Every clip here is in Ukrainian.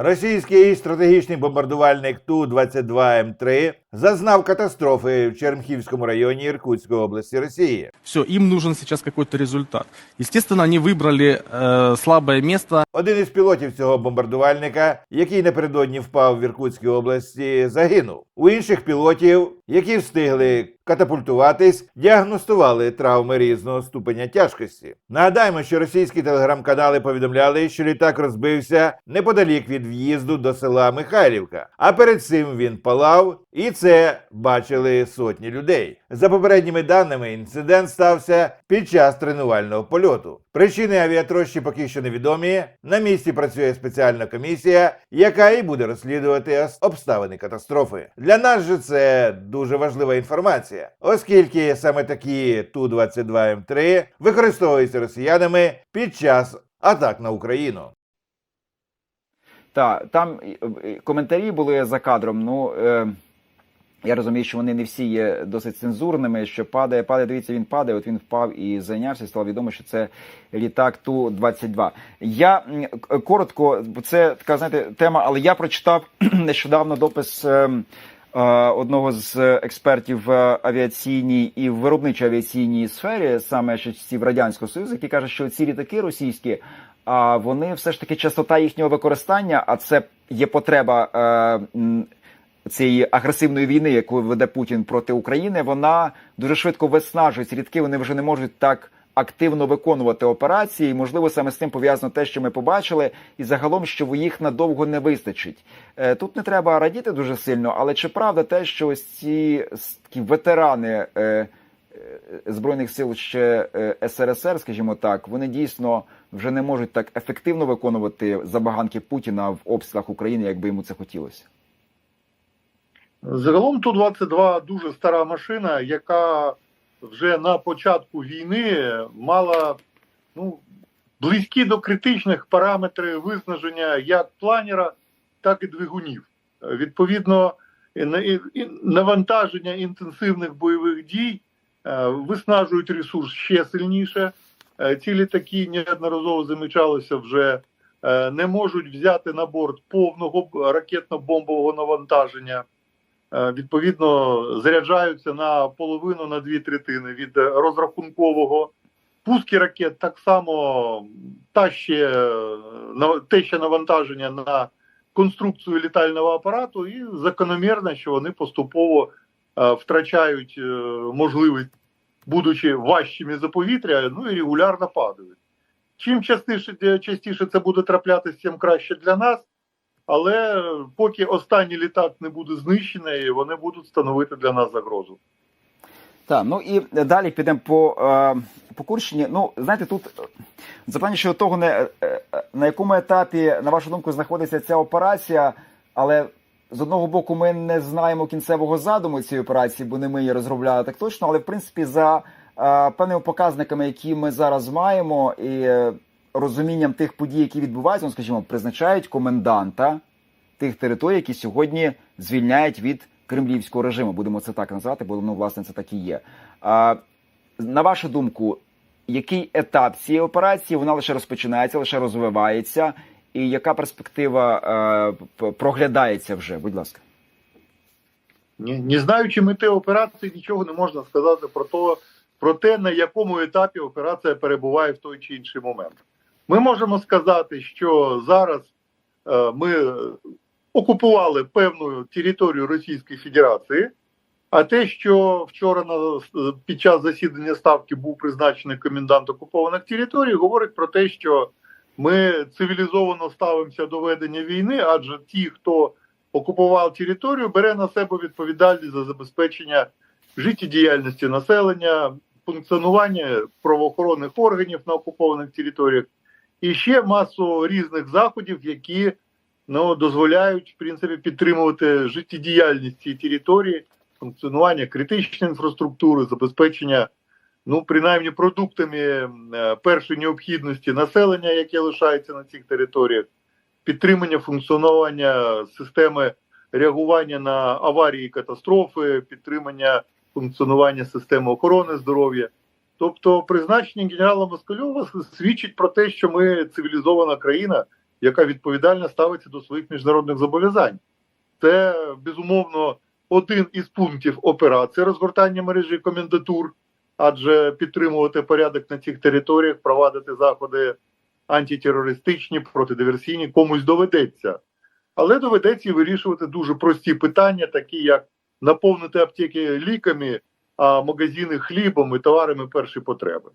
Російський стратегічний бомбардувальник Ту-22М3 зазнав катастрофи в Черемхівському районі Іркутської області Росії. Все, им нужен сейчас какой-то результат. Естественно, они выбрали э, слабое место. Один із пілотів цього бомбардувальника, який напередодні впав в Іркутській області, загинув. У інших пілотів, які встигли катапультуватись, діагностували травми різного ступеня тяжкості. Нагадаємо, що російські телеграм-канали повідомляли, що літак розбився неподалік від в'їзду до села Михайлівка. А перед цим він палав, і це бачили сотні людей. За попередніми даними, інцидент стався під час тренувального польоту. Причини авіатрощі поки що невідомі. На місці працює спеціальна комісія, яка і буде розслідувати обставини катастрофи. Для нас же це дуже важлива інформація, оскільки саме такі Ту-22М3 використовуються росіянами під час атак на Україну. Так, там коментарі були за кадром. Ну е, я розумію, що вони не всі є досить цензурними. Що падає, падає, дивіться, він падає. От він впав і зайнявся. Стало відомо, що це літак Ту-22. Я коротко, це така знаєте тема, але я прочитав нещодавно допис. е, е, Одного з експертів в авіаційній і в виробничій авіаційній сфері, саме часів радянського союзу, який каже, що ці літаки російські а вони все ж таки частота їхнього використання, а це є потреба е, цієї агресивної війни, яку веде Путін проти України. Вона дуже швидко виснажує ці літки. Вони вже не можуть так активно виконувати операції. І, можливо, саме з цим пов'язано те, що ми побачили, і загалом, що їх надовго не вистачить. Е, Тут не треба радіти дуже сильно, але чи правда те, що ось ці такі ветерани. е, е, збройних сил ще СРСР, скажімо так, вони дійсно вже не можуть так ефективно виконувати забаганки Путіна в обстрілах України, як би йому це хотілося. Загалом Ту-22 дуже стара машина, яка вже на початку війни мала ну, близькі до критичних параметрів виснаження як планера, так і двигунів. Відповідно, навантаження інтенсивних бойових дій е, виснажують ресурс ще сильніше. Е, Ці літаки неодноразово замічалося вже е, не можуть взяти на борт повного ракетно-бомбового навантаження. Е, Відповідно, заряджаються на половину на дві третини від розрахункового. Пуски ракет так само та ще, е, те ще навантаження на конструкцію літального апарату, і закономірно, що вони поступово е, втрачають можливість, будучи важчими за повітря, ну і регулярно падають. Чим частіше, частіше це буде траплятися, тим краще для нас. Але поки останній літак не буде знищений, вони будуть становити для нас загрозу. Так, ну і далі підемо по, е, по Курщині. Ну, знаєте, тут запитання щодо того, не, е, на якому етапі, на вашу думку, знаходиться ця операція, але з одного боку, ми не знаємо кінцевого задуму цієї операції, бо не ми її розробляли так точно. Але в принципі, за е, певними показниками, які ми зараз маємо, і розумінням тих подій, які відбуваються, ну, скажімо, призначають коменданта тих територій, які сьогодні звільняють від кремлівського режиму. Будемо це так називати, бо ну, власне це так і є. А, на вашу думку, який етап цієї операції вона лише розпочинається, лише розвивається, і яка перспектива е, проглядається вже? Будь ласка. Не, не знаючи мети операції, нічого не можна сказати про, то, про те, на якому етапі операція перебуває в той чи інший момент. Ми можемо сказати, що зараз е, ми окупували певну територію Російської Федерації, а те, що вчора на, під час засідання ставки був призначений комендант окупованих територій, говорить про те, що ми цивілізовано ставимося до ведення війни, адже ті, хто окупував територію, бере на себе відповідальність за забезпечення життєдіяльності населення, функціонування правоохоронних органів на окупованих територіях і ще масу різних заходів, які ну, дозволяють в принципі підтримувати життєдіяльність цієї території, функціонування критичної інфраструктури, забезпечення. Ну, принаймні, продуктами е, першої необхідності населення, яке лишається на цих територіях, підтримання функціонування системи реагування на аварії катастрофи, підтримання функціонування системи охорони здоров'я. Тобто, призначення генерала Москальова свідчить про те, що ми цивілізована країна, яка відповідально ставиться до своїх міжнародних зобов'язань. Це безумовно один із пунктів операції розгортання мережі комендатур, адже підтримувати порядок на цих територіях, провадити заходи антитерористичні, протидиверсійні комусь доведеться. Але доведеться і вирішувати дуже прості питання, такі як наповнити аптеки ліками, магазини хлібом і товарами першої потреби.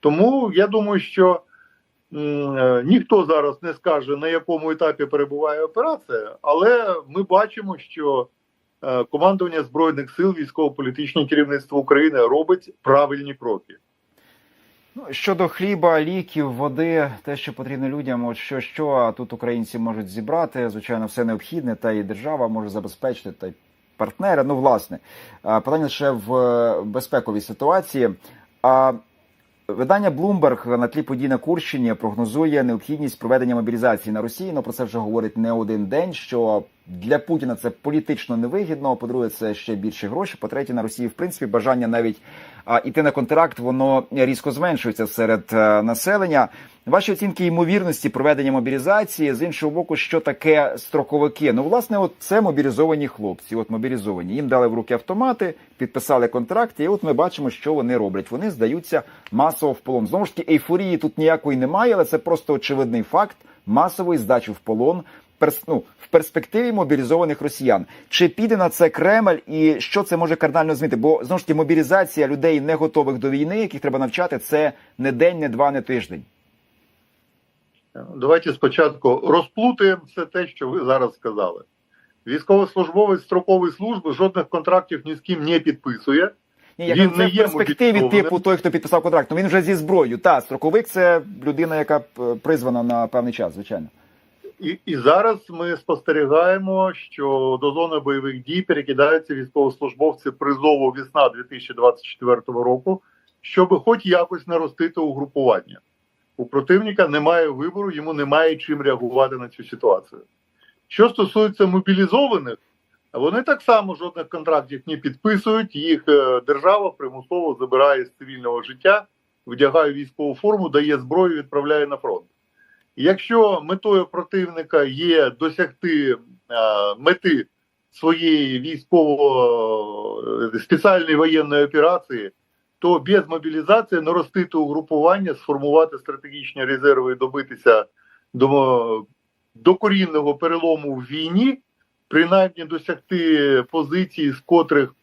Тому я думаю, що е, ніхто зараз не скаже, на якому етапі перебуває операція, але ми бачимо, що е, командування Збройних сил, військово-політичне керівництво України робить правильні кроки. Ну, щодо хліба, ліків, води, те, що потрібно людям, от що що тут українці можуть зібрати, звичайно, все необхідне, та і держава може забезпечити, та й партнери. Ну, власне, питання ще в е, безпековій ситуації. А видання Bloomberg на тлі подій на Курщині прогнозує необхідність проведення мобілізації на Росії. Ну про це вже говорить не один день. Що для Путіна це політично невигідно. По-друге, це ще більше гроші. По-третє, на Росії, в принципі, бажання навіть іти на контракт, воно різко зменшується серед е, населення. Ваші оцінки ймовірності проведення мобілізації з іншого боку, що таке строковики? Ну, власне, от це мобілізовані хлопці. От мобілізовані. Їм дали в руки автомати, підписали контракт, і от ми бачимо, що вони роблять. Вони здаються масово в полон. Знову ж таки, ейфорії тут ніякої немає, але це просто очевидний факт масової здачі в полон. Перс- ну, в перспективі мобілізованих росіян. Чи піде на це Кремль і що це може кардинально змінити? Бо знову ж таки мобілізація людей не готових до війни, яких треба навчати, це не день, не два, не тиждень. Давайте спочатку розплутаємо все те, що ви зараз сказали. Військовослужбовець строкової служби жодних контрактів ні з ким не підписує. Ні, я Він це не в перспективі типу той, хто підписав контракт. Ну він вже зі зброєю. Та строковик це людина, яка е, призвана на певний час, звичайно. І, і зараз ми спостерігаємо, що до зони бойових дій перекидаються військовослужбовці призову весна 2024 року, щоб хоч якось наростити угрупування. У противника немає вибору, йому немає чим реагувати на цю ситуацію. Що стосується мобілізованих, вони так само жодних контрактів не підписують. Їх е, держава примусово забирає з цивільного життя, вдягає військову форму, дає зброю, відправляє на фронт. Якщо метою противника є досягти е, мети своєї військово е, спеціальної воєнної операції, то без мобілізації наростити угрупування, сформувати стратегічні резерви і добитися до докорінного перелому в війні, принаймні досягти позиції, з котрих е,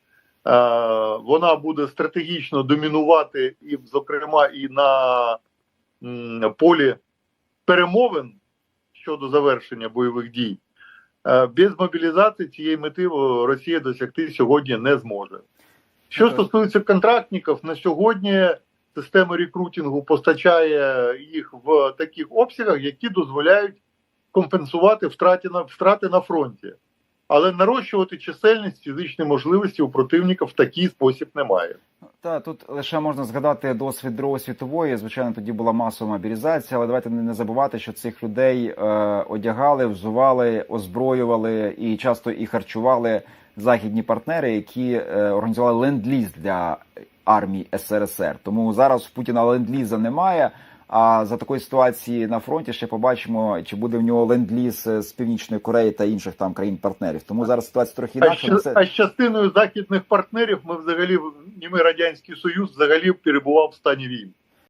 вона буде стратегічно домінувати, і, зокрема, і на м, полі перемовин щодо завершення бойових дій. Е, Без мобілізації цієї мети Росія досягти сьогодні не зможе. Що Ну, стосується контрактників, на сьогодні система рекрутингу постачає їх в таких обсягах, які дозволяють компенсувати втрати на, втрати на фронті. Але нарощувати чисельність фізичні можливості у противника в такий спосіб немає. Та тут лише можна згадати досвід Другої світової. Звичайно, тоді була масова мобілізація, але давайте не забувати, що цих людей е, одягали, взували, озброювали і часто і харчували західні партнери, які е, організували ленд-ліз для армії СРСР. Тому зараз в Путіна ленд-ліза немає. А за такої ситуації на фронті ще побачимо, чи буде в нього ленд-ліз е, з північної Кореї та інших там країн-партнерів. Тому зараз ситуація трохи інакша. А, це- а з частиною західних партнерів ми взагалі, німи Радянський Союз взагалі перебував в стані війни.